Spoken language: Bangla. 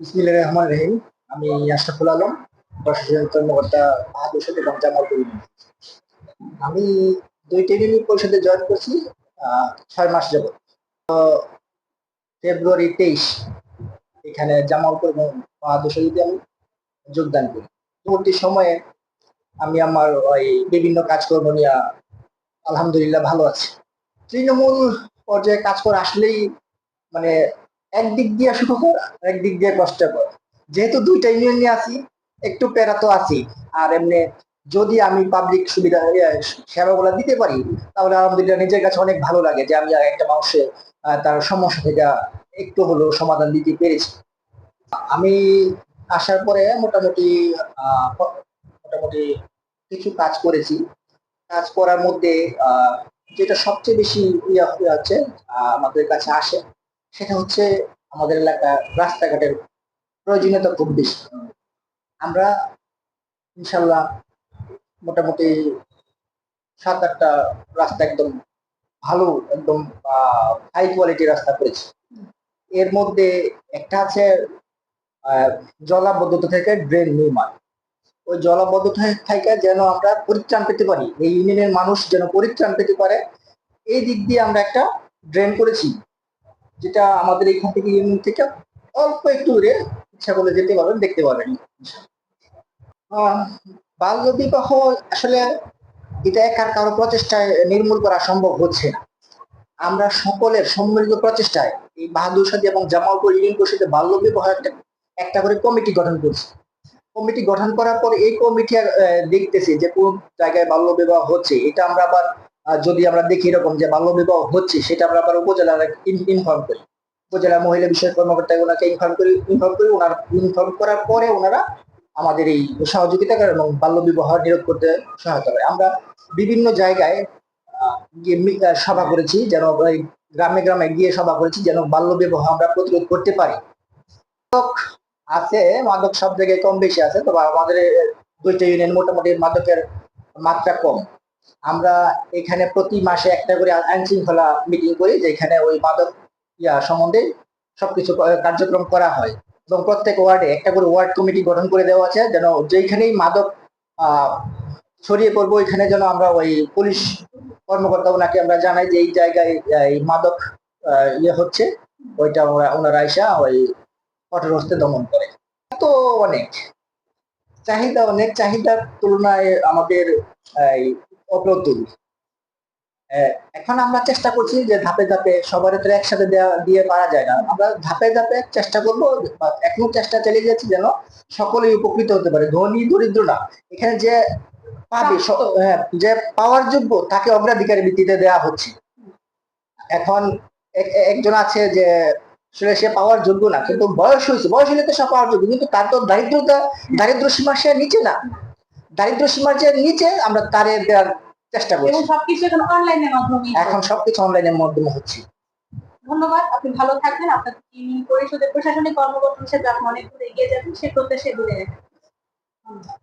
বিসমিল্লাহির রহমান রহিম। আমি আশরাফুল আলম প্রশাসন কর্মকর্তা বাহাদুর এবং জামালপুর আমি দুইটা ইউনিয়ন পরিষদে জয়েন করছি ছয় মাস যাবত তো ফেব্রুয়ারি তেইশ, এখানে জামালপুর এবং বাহাদুর আমি যোগদান করি। পরবর্তী সময়ে আমি আমার ওই বিভিন্ন কাজকর্ম নিয়ে আলহামদুলিল্লাহ ভালো আছি। তৃণমূল পর্যায়ে কাজ করে আসলেই মানে একদিক দিয়ে সুখকর একদিক দিয়ে কষ্টকর। যেহেতু দুইটা ইউনিয়ন নিয়ে আছি, একটু প্যারা তো আছি আর এমনি যদি আমি পাবলিক সুবিধা সেবাগুলো দিতে পারি, তাহলে আলহামদুলিল্লাহ নিজের কাছে অনেক ভালো লাগে যে আমি একটা মানুষের তার সমস্যা থেকে একটু হলেও সমাধান দিতে পেরেছি। আমি আসার পরে মোটামুটি মোটামুটি কিছু কাজ করেছি। কাজ করার মধ্যে যেটা সবচেয়ে বেশি ইয়ে হচ্ছে আমাদের কাছে আসে সেটা হচ্ছে আমাদের এলাকা রাস্তাঘাটের প্রয়োজনীয়তা খুব বেশি। আমরা ইনশাল্লাহ মোটামুটি সাত আটটা রাস্তা একদম ভালো একদম হাই কোয়ালিটির রাস্তা করেছি। এর মধ্যে একটা আছে জলাবদ্ধতা থেকে ড্রেন নির্মাণ। ওই জলাবদ্ধতা থেকে যেন আমরা পরিত্রাণ পেতে পারি, এই ইউনিয়নের মানুষ যেন পরিত্রাণ পেতে পারে, এই দিক দিয়ে আমরা একটা ড্রেন করেছি। যেটা আমাদের এখান থেকে ইউনিয়ন থেকে অল্প একটু দূরে ইচ্ছা করলে যেতে পারবেন দেখতে পারবেন। আহ, বাল্য বিবাহ আসলে এটা একার কারও প্রচেষ্টায় নির্মূল করা সম্ভব হচ্ছে না। আমরা সকলের সম্মিলিত প্রচেষ্টায় এই বাহাদুর সাথী এবং জামালপুর ইউনিয়ন পরিষদে বাল্য বিবাহ একটা একটা করে কমিটি গঠন করছি। কমিটি গঠন করার পর এই কমিটি দেখতেছি যে কোন জায়গায় বাল্য বিবাহ হচ্ছে এটা আমরা আবার যদি আমরা দেখি এরকম যে বাল্য বিবাহ হচ্ছে, সেটা আমরা আবার উপজেলা ইনফর্ম করি। উপজেলা মহিলা বিষয়ক কর্মকর্তা ওনাকে ইনফর্ম করি ইনফর্ম করি ওনার ইনফর্ম করার পরে ওনারা আমাদের এই সহযোগিতা করে এবং বাল্য বিবাহ নিরোধ করতে সহায়তা করে। আমরা বিভিন্ন জায়গায় গিয়ে সভা করেছি, যেন গ্রামে গ্রামে গিয়ে সভা করেছি, যেন বাল্য বিবাহ আমরা প্রতিরোধ করতে পারি। আছে, মাদক সব জায়গায় কম বেশি আছে, তবে আমাদের দুইটা ইউনিয়ন মোটামুটি মাদকের মাত্রা কম। আমরা এখানে প্রতি মাসে একটা করে আইন শৃঙ্খলা মিটিং করি, যেখানে ওই মাদক, ইয়া সম্বন্ধে সবকিছু কার্যক্রম করা হয়। এবং প্রত্যেক ওয়ার্ডে একটা করে ওয়ার্ড কমিটি গঠন করে দেওয়া আছে, যেন যেখানেই মাদক ছড়িয়ে পড়ব এখানে যেন আমরা ওই পুলিশ কর্মকর্তা ওনাকে আমরা জানাই যে এই জায়গায়, এই মাদক ইয়ে হচ্ছে, ওইটা ওরা, ওনারা আইসা ওই কঠোর হস্তে দমন করে। তো অনেক। চাহিদা অনেক। চাহিদার তুলনায় আমাদের অপ্রতুল। এখন আমরা চেষ্টা করছি যে ধাপে ধাপে সবার তো একসাথে দিয়ে পারা যায় না। আমরা ধাপে ধাপে চেষ্টা করব এখনও চেষ্টা চালিয়ে যাচ্ছি যেন সকলেই উপকৃত হতে পারে। ধনী দরিদ্র না। এখানে যে পাবে হ্যাঁ, যে পাওয়ার যোগ্য তাকে অগ্রাধিকারের ভিত্তিতে দেওয়া হচ্ছে। এখন এক- একজন আছে যে আসলে সে পাওয়ার যোগ্য না কিন্তু বয়স হয়েছে। বয়স হলে তো সব পাওয়ার যোগ্য কিন্তু তার তো দারিদ্রতা দারিদ্র সীমার সে নিচে না। দারিদ্র সীমার যে নিচে আমরা তারে দেওয়ার চেষ্টা এবং করছি সবকিছু এখন অনলাইনের মাধ্যমে এখন সবকিছু অনলাইনের মাধ্যমে হচ্ছে। ধন্যবাদ আপনি ভালো থাকবেন। আপনার ইউনিয়ন পরিষদের প্রশাসনিক কর্মকর্তা হিসেবে আপনি অনেক দূর এগিয়ে যাবেন। সে প্রত্যাশায় দূরে ধন্যবাদ।